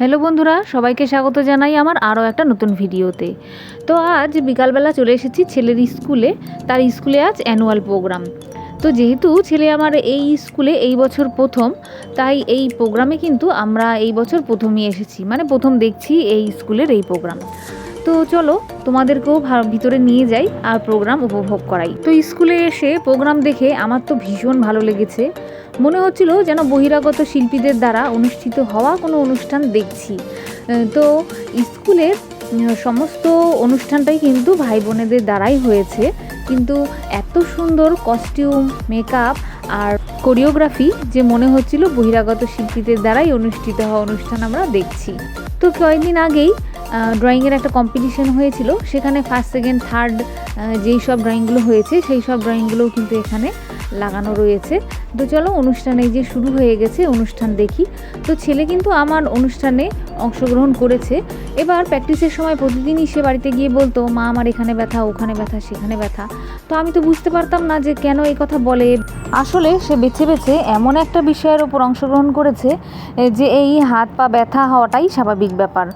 Hello বন্ধুরা, সবাইকে স্বাগত জানাই আমার আরও একটা নতুন ভিডিওতে। তো আজ বিকালবেলা চলে এসেছি ছেলের স্কুলে, তার স্কুলে আজ অ্যানুয়াল প্রোগ্রাম তো যেহেতু ছেলে আমার এই স্কুলে এই বছর প্রথম, তাই এই প্রোগ্রামে কিন্তু আমরা এই বছর প্রথমই এসেছি মানে প্রথম দেখছি এই স্কুলের এই প্রোগ্রাম তো চলো, তোমাদেরকেও ভিতরে নিয়ে যাই আর প্রোগ্রাম উপভোগ করাই। তো স্কুলে এসে প্রোগ্রাম দেখে আমার তো ভীষণ ভালো লেগেছে। মনে হচ্ছিল যেন বহিরাগত শিল্পীদের দ্বারা অনুষ্ঠিত হওয়া কোনো অনুষ্ঠান দেখছি। তো স্কুলের সমস্ত অনুষ্ঠানটাই কিন্তু ভাই বোনেদের দ্বারাই হয়েছে। কিন্তু এত সুন্দর কস্টিউম মেকআপ আর কোরিওগ্রাফি যে মনে হচ্ছিল বহিরাগত শিল্পীদের দ্বারাই অনুষ্ঠিত হওয়া অনুষ্ঠান আমরা দেখছি। তো কয়েকদিন আগেই ড্রয়িংয়ের একটা কম্পিটিশন হয়েছিল। সেখানে ফার্স্ট সেকেন্ড থার্ড যেই সব ড্রয়িংগুলো হয়েছে, সেই সব ড্রয়িংগুলোও কিন্তু এখানে লাগানো রয়েছে। তো চলো অনুষ্ঠানে যে শুরু হয়ে গেছে অনুষ্ঠান দেখি। তো ছেলে কিন্তু আমার অনুষ্ঠানে অংশগ্রহণ করেছে। এবার প্র্যাকটিসের সময় প্রতিদিনই সে বাড়িতে গিয়ে বলতো, মা, আমার এখানে ব্যথা, ওখানে ব্যথা, সেখানে ব্যথা। তো আমি তো বুঝতে পারতাম না যে কেন এই কথা বলে। আসলে সে বেছে বেছে এমন একটা বিষয়ের ওপর অংশগ্রহণ করেছে যে এই হাত পা ব্যথা হওয়াটাই স্বাভাবিক ব্যাপার।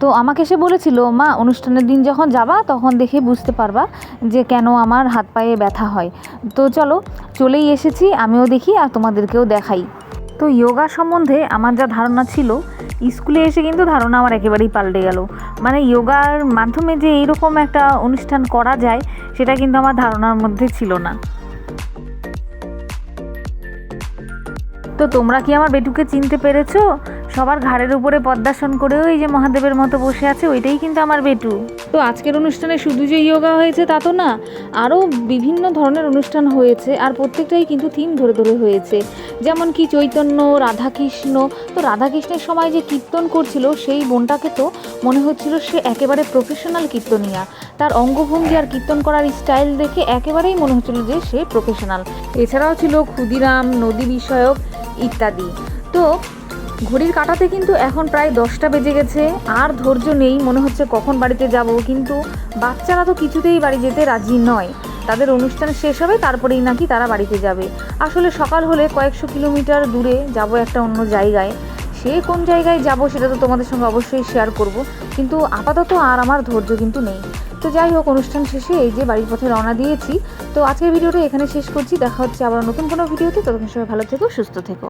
তো আমাকে সে বলেছিল, মা, অনুষ্ঠানের দিন যখন যাবা, তখন দেখে বুঝতে পারবা যে কেন আমার হাত পায়ে ব্যথা হয়। তো চলো চলেই এসেছি, আমিও দেখি আর তোমাদেরকেও দেখাই। তো যোগা সম্বন্ধে আমার যা ধারণা ছিল, স্কুলে এসে কিন্তু ধারণা আমার একেবারেই পাল্টে গেল। মানে যোগার মাধ্যমে যে এইরকম একটা অনুষ্ঠান করা যায়, সেটা কিন্তু আমার ধারণার মধ্যে ছিল না। তো তোমরা কি আমার বেটুকে চিনতে পেরেছ? সবার ঘাড়ের উপরে পদ্মাসন করেও এই যে মহাদেবের মতো বসে আছে, ওইটাই কিন্তু আমার বেটু। তো আজকের অনুষ্ঠানে শুধু যে যোগা হয়েছে তা তো না, আরও বিভিন্ন ধরনের অনুষ্ঠান হয়েছে আর প্রত্যেকটাই কিন্তু থিম ধরে ধরে হয়েছে। যেমন কি চৈতন্য, রাধাকৃষ্ণ, তো রাধাকৃষ্ণের সময় যে কীর্তন করছিল, সেই বোনটাকে তো মনে হচ্ছিল সে একেবারে প্রফেশনাল কীর্তনিয়া। তার অঙ্গভঙ্গি আর কীর্তন করার স্টাইল দেখে একেবারেই মনে হচ্ছিল যে সে প্রফেশনাল এছাড়াও ছিল ক্ষুদিরাম, নদী বিষয়ক ইত্যাদি। তো ঘড়ির কাটাতে কিন্তু এখন প্রায় দশটা বেজে গেছে, আর ধৈর্য নেই, মনে হচ্ছে কখন বাড়িতে যাব, কিন্তু বাচ্চারা তো কিছুতেই বাড়ি যেতে রাজি নয়। তাদের অনুষ্ঠান শেষ হবে, তারপরেই নাকি তারা বাড়িতে যাবে। আসলে সকাল হলে কয়েকশো কিলোমিটার দূরে যাব একটা অন্য জায়গায়। সে কোন জায়গায় যাব সেটা তো তোমাদের সঙ্গে অবশ্যই শেয়ার করব, কিন্তু আপাতত আর আমার ধৈর্য কিন্তু নেই। তো যাই হোক, অনুষ্ঠান শেষে এই যে বাড়ির পথে রওনা দিয়েছি। তো আজকের ভিডিওটা এখানে শেষ করছি, দেখা হচ্ছে আবার নতুন কোনো ভিডিওতে। ততক্ষণ সবাই ভালো থেকো, সুস্থ থেকো।